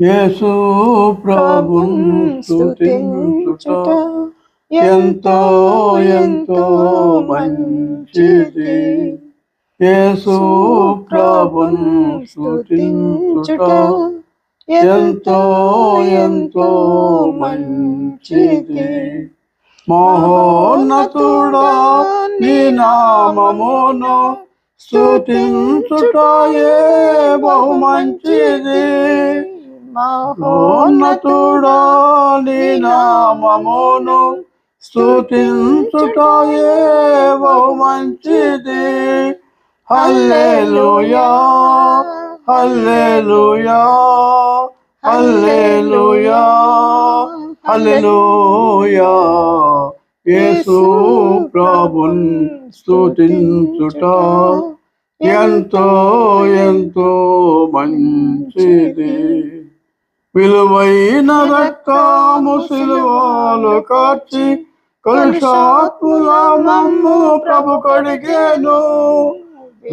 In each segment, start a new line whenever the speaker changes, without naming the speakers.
యేసు ప్రభున్ స్తుతించుట ఎంతో ఎంతో మంచిది. యేసు ప్రభున్ స్తుతించుట ఎంతో ఎంతో మంచిది. మహోన్నతుడా నీ నామమును స్తుతించుటయే బహు మంచిది. మహోన్నతుడా నీ నామమును స్తుతించుటయే బహు మంచిది. హల్లెలూయా హల్లెలూయా హల్లెలూయా హల్లెలూయా. యేసు ప్రభున్ స్తుతించుట ఎంతో ఎంతో మంచిది. విలువైన రక్తము సిలువలు కార్చి కలుషాత్ముల మమ్ము ప్రభు కడిగేను.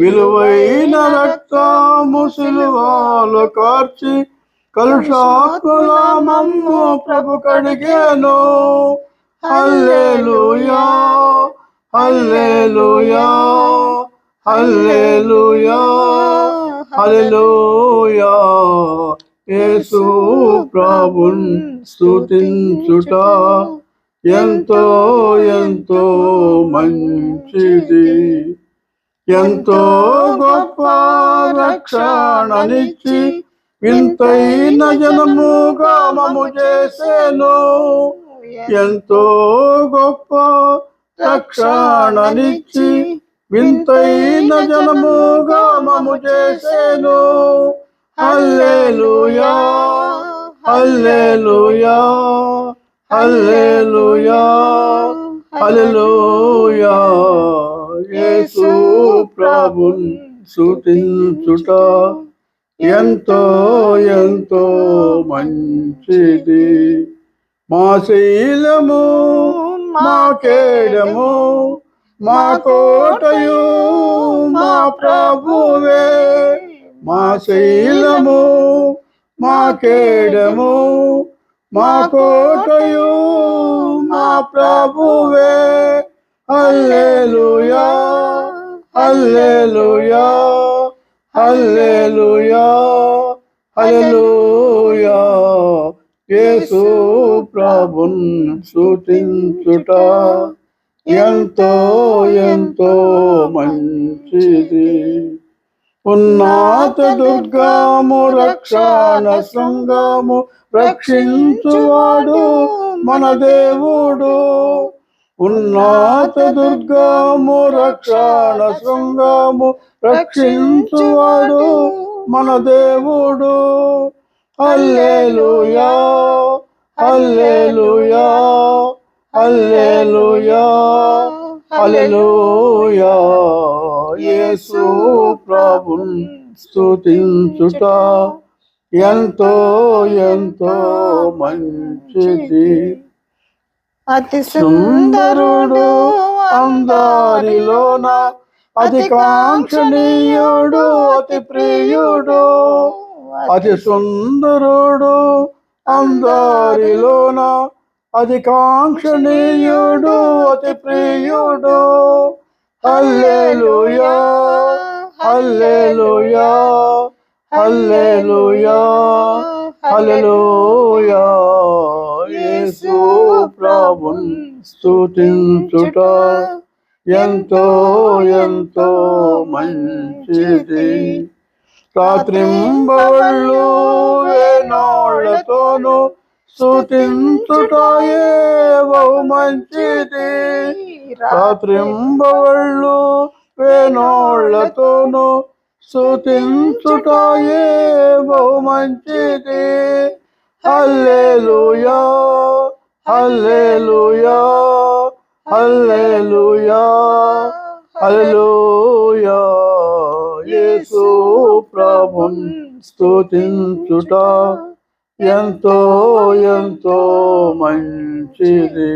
విలువైన రక్తము సిలువలు కార్చి కలుషాత్ముల మమ్ము ప్రభు కడిగేను. హల్లెలూయా హల్లెలూయా హల్లెలూయా హల్లెలూయా. యేసు ప్రభున్ స్తుతించుట ఎంతో ఎంతో మంచిది. ఎంతో గొప్ప రక్షణనిచ్చి వింతైన జనముగా మము చేసేను. ఎంతో గొప్ప రక్షణనిచ్చి వింతైన జనముగా మము చేసేను. హల్లెలూయా హల్లెలూయా హల్లెలూయా హల్లెలూయా యేసు ప్రభున్ స్తుతించుట ఎంతో ఎంతో మంచిది మా శైలము మా కేడము మా కోటయు మా ప్రభువే మా శైలము మా కేడము మా కోటయు మా ప్రభువే. హల్లెలూయా హల్లెలూయా హల్లెలూయా హల్లెలూయా. యేసు ప్రభున్ స్తుతించుట ఎంతో ఎంతో మంచిది. ఉన్నత దుర్గము రక్షణ శృంగము రక్షించువాడు మన దేవుడు. ఉన్నత దుర్గము రక్షణ శృంగము రక్షించువాడు మన దేవుడు. హల్లెలూయా హల్లెలూయా హల్లెలూయా. హల్లెలూయా. యేసు ప్రభున్ స్తుతించుట ఎంతో ఎంతో మంచిది.
అతి
సుందరుడు అందరిలోన అతి కాంక్షణీయుడు అతి ప్రియుడు. అతి సుందరుడు అందరిలోన అది కాంక్షణీయుడు అతి ప్రియుడు. హల్లెలూయా హల్లెలూయా హల్లెలూయా హల్లెలూయా. యేసు ప్రభున్ స్తుతించుట ఎంతో ఎంతో మంచిది. రాత్రింబళ్ళు వేనోళ్ళతోనూ స్థుతించుటాయే బహు మంచిది. రాత్రింబవళ్ళు వేనోళ్ళతోనూ స్థుతించుటాయే బహు మంచిది. హల్లెలూయా హల్లెలూయా హల్లెలూయా హల్లెలూయా. యేసు ప్రభున్ స్తుతించుట ఎంతో ఎంతో మంచిది.